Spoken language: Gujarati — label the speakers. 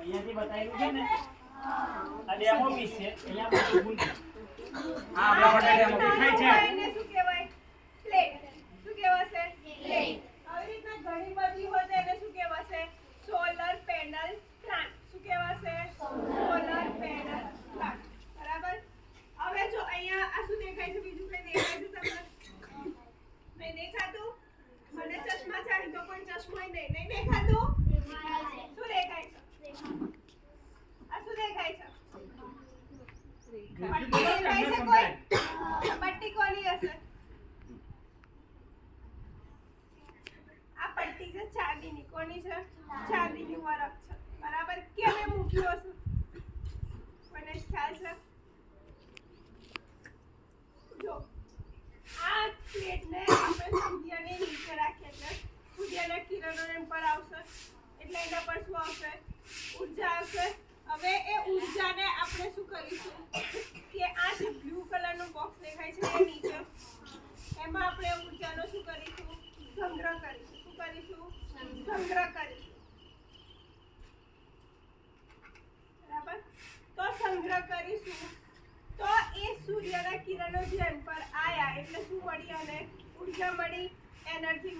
Speaker 1: અહીંયાથી બતાવ્યું છે ને આ ડેમો પીસ છે અહીંયા ભૂલ. હા, આપણા માટે ડેમો દેખાય છે
Speaker 2: એને શું કહેવાય પ્લેટ શું કહેવાશે પ્લેટ આવી રીતના ઘણી બધી હોય તો એને શું કહેવાશે સોલર પેનલ પ્લાન્ટ શું કહેવાશે સોલર પેનલ પ્લાન્ટ બરાબર હવે જો અહીંયા આ શું દેખાય છે બીજું કઈ દેખાય છે તમને નહીં દેખાતું મને ચશ્મા છે અહીં તો કોઈ ચશ્મો નહીં નહીં દેખાતું શું દેખાય છે આ શું દેખાય છે પટ્ટી કોની હશે? આ પટ્ટી છે ચાંદીની. કોની છે? ચાંદીની વરખ છે. બરાબર? કેમે મૂક્યો છે કોને ખ્યાલ છે. જો. આ પ્લેટને આપણે સૂર્યની નીચે રાખીએ છીએ. સૂર્યના કિરણો એમ પર આવશે. એટલે એના પર શું આવશે? ઊર્જા આવશે. હવે એ ઉર્જાને આપણે શું કરીશું કે આ જે બ્લુ કલરનું બોક્સ દેખાય છે એ નીચે એમાં આપણે ઉર્જાનો શું કરીશું સંગ્રહ કરીશું શું કરીશું સંગ્રહ કરીશું બરાબર તો સંગ્રહ કરીશું. તો એ સૂર્યના કિરણો જેમ પર આયા, એટલે શું મળી અને ઊર્જા મળી? એનર્જી મળી.